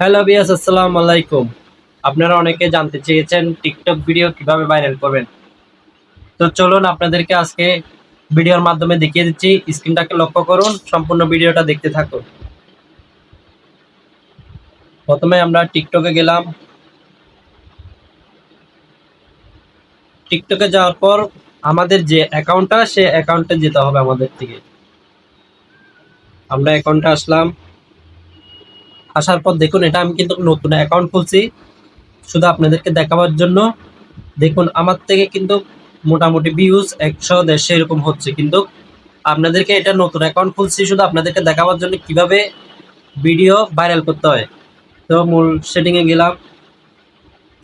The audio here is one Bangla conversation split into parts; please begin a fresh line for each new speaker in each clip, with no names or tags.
হ্যালো বিয়াস আসসালামু আলাইকুম। আপনারা অনেকে জানতে চেয়েছেন টিকটক ভিডিও কীভাবে ভাইরাল করবেন। তো চলুন আপনাদেরকে আজকে ভিডিওর মাধ্যমে দেখিয়ে দিচ্ছি। স্ক্রিনটাকে লক্ষ্য করুন, সম্পূর্ণ ভিডিওটা দেখতে থাকুন। প্রথমে আমরা টিকটকে গেলাম। টিকটকে যাওয়ার পর আমাদের যে অ্যাকাউন্টটা, সে অ্যাকাউন্টে যেতে হবে আমাদের থেকে। আমরা অ্যাকাউন্টে আসলাম। আসার পর দেখুন, এটা আমি কিন্তু নতুন অ্যাকাউন্ট খুলছি। শুধু আপনাদেরকে দেখাবার জন্য, দেখুন, আমার থেকে কিন্তু মোটামুটি ভিউজ একশো দেড়শো এরকম হচ্ছে। কিন্তু আপনাদেরকে এটা নতুন অ্যাকাউন্ট খুলছি, শুধু আপনাদেরকে দেখাবার জন্য কীভাবে ভিডিও ভাইরাল করতে হয়। তো মূল সেটিংয়ে গেলাম।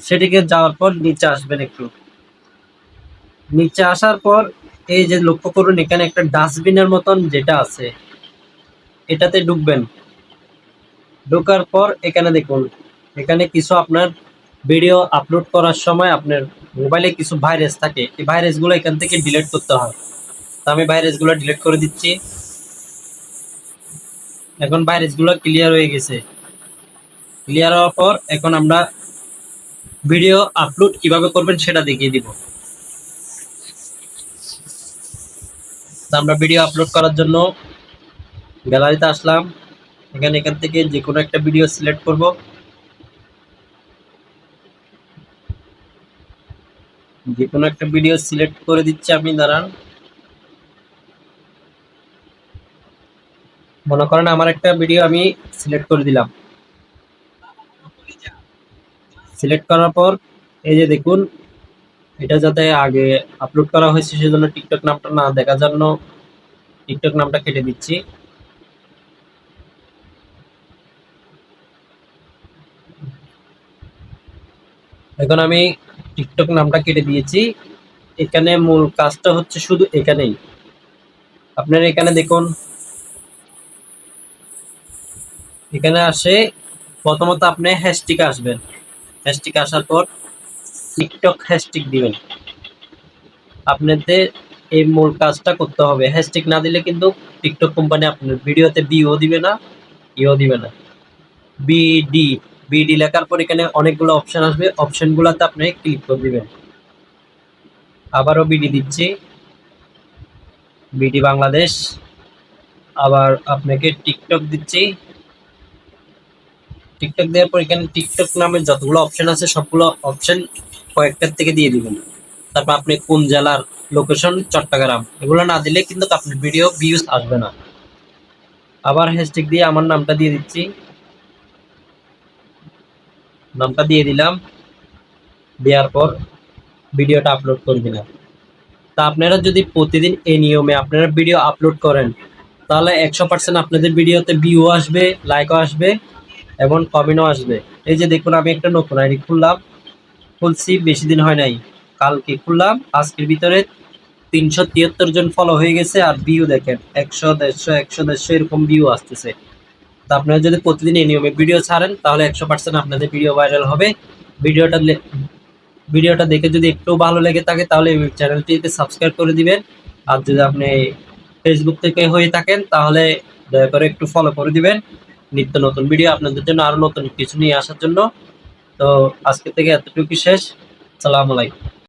সেটিংয়ে যাওয়ার পর নিচে আসবেন একটু। নিচে আসার পর এই যে লক্ষ্য করুন, এখানে একটা ডাস্টবিনের মতন যেটা আছে, এটাতে ঢুকবেন। ঢোকার পর এখানে দেখুন, এখানে কিছু আপনার ভিডিও আপলোড করার সময় আপনার মোবাইলে কিছু ভাইরাস থাকে। এই ভাইরাসগুলো এখান থেকে ডিলিট করতে হয়। তো আমি ভাইরাসগুলো ডিলিট করে দিচ্ছি। এখন ভাইরাসগুলো ক্লিয়ার হয়ে গেছে। ক্লিয়ার হওয়ার পর এখন আমরা ভিডিও আপলোড কীভাবে করবেন সেটা দেখিয়ে দিব। আমরা ভিডিও আপলোড করার জন্য গ্যালারিতে আসলাম। এখানে এখান থেকে যে কোনো একটা ভিডিও সিলেক্ট করব। যে কোনো একটা ভিডিও সিলেক্ট করে দিচ্ছি আমি, দাঁড়ান। মনে করেন আমার একটা ভিডিও আমি সিলেক্ট করে দিলাম। সিলেক্ট করার পর, এই যে দেখুন, এটা যাতে আগে আপলোড করা হয়েছে, সেজন্য টিকটক নামটা না দেখার জন্য টিকটক নামটা কেটে দিচ্ছি। এখন আমি টিকটক নামটা কেটে দিয়েছি। এখানে মূল কাজটা হচ্ছে শুধু এখানেই। আপনার এখানে দেখুন। এখানে আসে প্রথমত আপনি হ্যাশটিক আসবেন। হ্যাশটিক আসার পর টিকটক হ্যাশটিক দিবেন। আপনাদের এই মূল কাজটা করতে হবে। হ্যাশটিক না দিলে কিন্তু টিকটক কোম্পানি আপনার ভিডিওতে বিও দিবে না ইও দিবে না। বিডি বিডি লেখার পর এখানে অনেকগুলো অপশন আসবে। অপশনগুলোতে আপনি ক্লিক করে দিবেন। আবারও বিডি দিচ্ছি। বিডি বাংলাদেশ। আবার আপনাকে টিকটক দিচ্ছি। টিকটক দেওয়ার পর এখানে টিকটক নামে যতগুলো অপশন আছে, সবগুলো অপশন কয়েকটার থেকে দিয়ে দিবেন। তারপর আপনি কোন জেলার লোকেশন চট্টগ্রাম। এগুলো না দিলে কিন্তু আপনার ভিডিও ভিউজ আসবে না। আবার হ্যাশট্যাগ দিয়ে আমার নামটা দিয়ে দিচ্ছি। নামটা দিয়ে দিলাম। দেওয়ার পর ভিডিওটা আপলোড করে দিলাম তা আপনারা যদি প্রতিদিন এই নিয়মে আপনারা ভিডিও আপলোড করেন, তাহলে একশো পার্সেন্ট আপনাদের ভিডিওতে ভিউ আসবে লাইকও আসবে এবং কমেন্টও আসবে। এই যে দেখুন, আমি একটা নতুন আইডি খুললাম। খুলছি, বেশি দিন হয় নাই। কালকে খুললাম, আজকের ভিতরে তিনশো তিয়াত্তর জন ফলো হয়ে গেছে আর ভিউ দেখেন, একশো, দেড়শো একশো, দেড়শো এরকম ভিউ আসতেছে। তা আপনারা যদি প্রতিদিন এই নিয়মে ভিডিও ছাড়েন, তাহলে একশো পার্সেন্ট আপনাদের ভিডিও ভাইরাল হবে। ভিডিওটা ভিডিওটা দেখে যদি একটু ভালো লেগে থাকে, তাহলে এই চ্যানেলটিতে সাবস্ক্রাইব করে দিবেন। আর যদি আপনি ফেসবুক থেকে হয়ে থাকেন, তাহলে দয়া করে একটু ফলো করে দিবেন। নিত্য নতুন ভিডিও আপনাদের জন্য আরও নতুন কিছু নিয়ে আসার জন্য। তো আজকে থেকে এতটুকু শেষ। সালাম আলাইকুম।